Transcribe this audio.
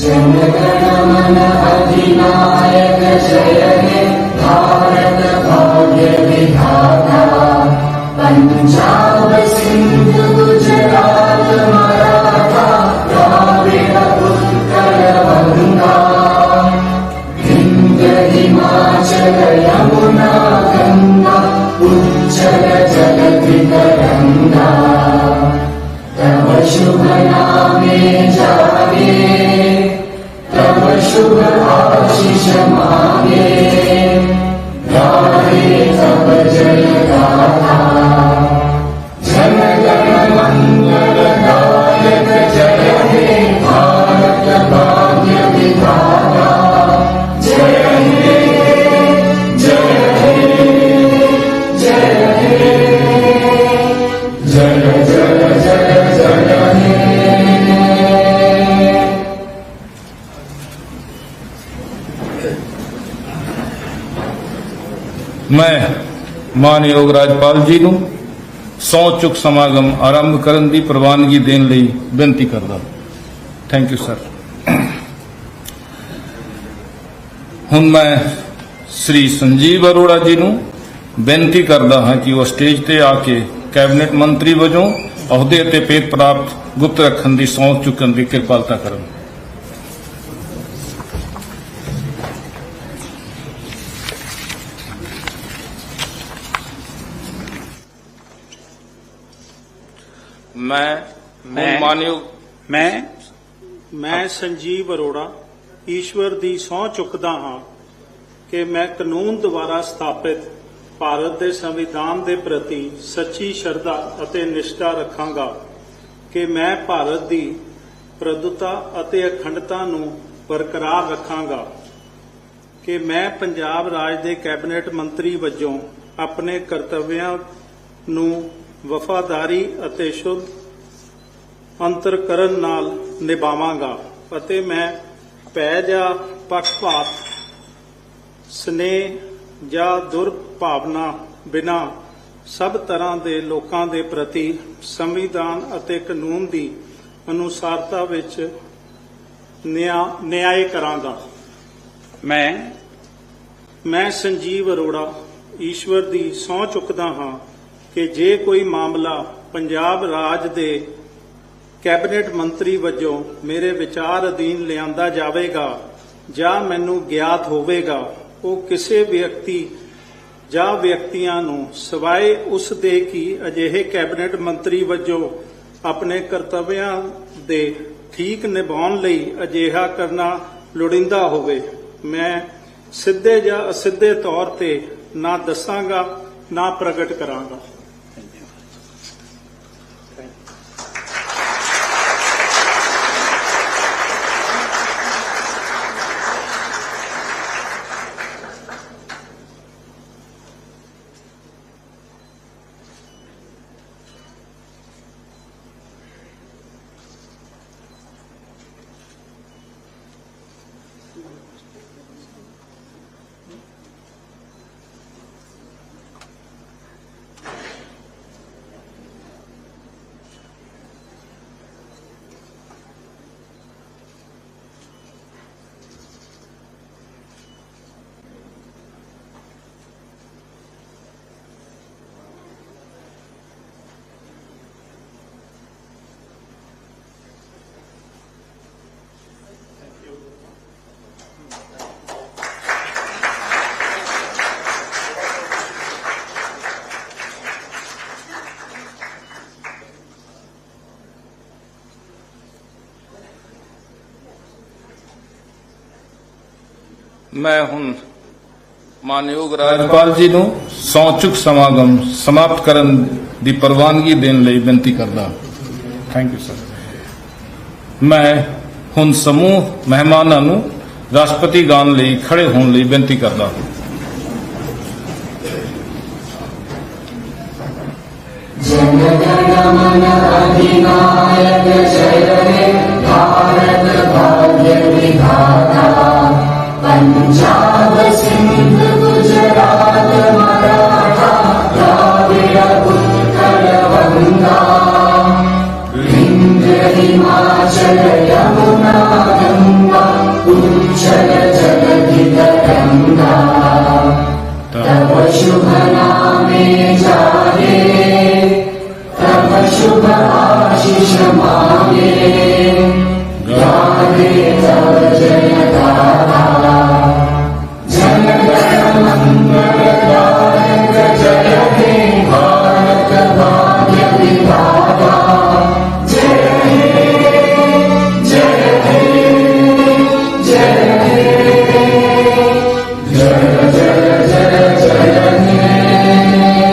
जनगणमन अधिनायक जय हे भारत द्राविड उत्कल बंगा विंध्य हिमाचल यमुना गंगा उज्जल जलधि तरंगा तव शुभ नामे जागे Allah. ਮੈਂ ਮਾਨਯੋਗ ਰਾਜਪਾਲ ਜੀ ਨੂੰ ਸਹੁੰ ਚੁੱਕ ਸਮਾਗਮ ਆਰੰਭ ਕਰਨ ਦੀ ਪ੍ਰਵਾਨਗੀ ਦੇਣ ਲਈ ਬੇਨਤੀ ਕਰਦਾ ਥੈਂਕ ਯੂ ਸਰ ਹੁਣ ਮੈਂ ਸ੍ਰੀ ਸੰਜੀਵ ਅਰੋੜਾ ਜੀ ਨੂੰ ਬੇਨਤੀ ਕਰਦਾ ਹਾਂ ਕਿ ਉਹ ਸਟੇਜ ਤੇ ਆ ਕੇ ਕੈਬਨਿਟ ਮੰਤਰੀ ਵਜੋਂ ਅਹੁਦੇ ਅਤੇ ਪੇਟ ਪ੍ਰਾਪਤ ਗੁਪਤ ਰੱਖਣ ਦੀ ਸਹੁੰ ਚੁੱਕਣ ਦੀ ਕਿਰਪਾਲਤਾ ਕਰਨ। ਮੈਂ ਮੈਂ- ਮਾਨਯੋਗ ਮੈਂ ਮੈਂ ਸੰਜੀਵ ਅਰੋੜਾ ਈਸ਼ਵਰ ਦੀ ਸਹੁੰ ਚੁੱਕਦਾ ਹਾਂ ਕਿ ਮੈਂ ਕਾਨੂੰਨ ਦੁਆਰਾ ਸਥਾਪਿਤ ਭਾਰਤ ਦੇ ਸੰਵਿਧਾਨ ਦੇ ਪ੍ਰਤੀ ਸੱਚੀ ਸ਼ਰਧਾ ਅਤੇ ਨਿਸ਼ਠਾ ਰੱਖਾਂਗਾ ਕਿ ਮੈਂ ਭਾਰਤ ਦੀ ਪ੍ਰਭੁਤਾ ਅਤੇ ਅਖੰਡਤਾ ਨੂੰ ਬਰਕਰਾਰ ਰੱਖਾਂਗਾ ਕਿ ਮੈਂ ਪੰਜਾਬ ਰਾਜ ਦੇ ਕੈਬਨਿਟ ਮੰਤਰੀ ਵਜੋਂ ਆਪਣੇ ਕਰਤੱਵਿਆਂ ਨੂੰ ਵਫਾਦਾਰੀ ਅਤੇ ਸ਼ੁੱਧ ਅੰਤਰ ਕਰਨ ਨਾਲ ਨਿਭਾਵਾਂਗਾ ਅਤੇ ਮੈਂ ਭੈ ਜਾਂ ਪੱਖਪਾਤ ਸਨੇਹ ਜਾਂ ਦੁਰਭਾਵਨਾ ਬਿਨਾ ਸਭ ਤਰ੍ਹਾਂ ਦੇ ਲੋਕਾਂ ਦੇ ਪ੍ਰਤੀ ਸੰਵਿਧਾਨ ਅਤੇ ਕਾਨੂੰਨ ਦੀ ਅਨੁਸਾਰਤਾ ਵਿੱਚ ਨਿਆਂ ਨਿਆਂ ਕਰਾਂਗਾ। ਮੈਂ ਮੈਂ ਸੰਜੀਵ ਅਰੋੜਾ ਈਸ਼ਵਰ ਦੀ ਸਹੁੰ ਚੁੱਕਦਾ ਹਾਂ। ਕਿ ਜੇ ਕੋਈ ਮਾਮਲਾ ਪੰਜਾਬ ਰਾਜ ਦੇ ਕੈਬਨਿਟ ਮੰਤਰੀ ਵਜੋਂ ਮੇਰੇ ਵਿਚਾਰ ਅਧੀਨ ਲਿਆਂਦਾ ਜਾਵੇਗਾ ਜਾਂ ਮੈਨੂੰ ਗਿਆਤ ਹੋਵੇਗਾ, ਉਹ ਕਿਸੇ ਵਿਅਕਤੀ ਜਾਂ ਵਿਅਕਤੀਆਂ ਨੂੰ ਸਿਵਾਏ ਉਸ ਦੇ ਕਿ ਅਜਿਹੇ ਕੈਬਨਿਟ ਮੰਤਰੀ ਵਜੋਂ ਆਪਣੇ ਕਰਤੱਵਿਆਂ ਦੇ ਠੀਕ ਨਿਭਾਉਣ ਲਈ ਅਜਿਹਾ ਕਰਨਾ ਲੋੜੀਂਦਾ ਹੋਵੇ। ਮੈਂ ਸਿੱਧੇ ਜਾਂ ਅਸਿੱਧੇ ਤੌਰ ਤੇ ਨਾ ਦੱਸਾਂਗਾ, ਨਾ ਪ੍ਰਗਟ ਕਰਾਂਗਾ। ਮੈਂ ਹੁਣ ਮਾਨਯੋਗ ਰਾਜਪਾਲ ਜੀ ਨੂੰ ਸਹੁੰ ਚੁੱਕ ਸਮਾਗਮ ਸਮਾਪਤ ਕਰਨ ਦੀ ਪ੍ਰਵਾਨਗੀ ਦੇਣ ਲਈ ਬੇਨਤੀ ਕਰਦਾ ਥੈਂਕ ਯੂ ਸਰ ਮੈਂ ਹੁਣ ਸਮੂਹ ਮਹਿਮਾਨਾਂ ਨੂੰ ਰਾਸ਼ਟਰਪਤੀ ਗਾਨ ਲਈ ਖੜੇ ਹੋਣ ਲਈ ਬੇਨਤੀ ਕਰਦਾ ਹਾਂ जनगणमन अधिनायक जय हे भारत भाग्य जगतितपशुभनामे जाये तपशुभराशिश्रमाने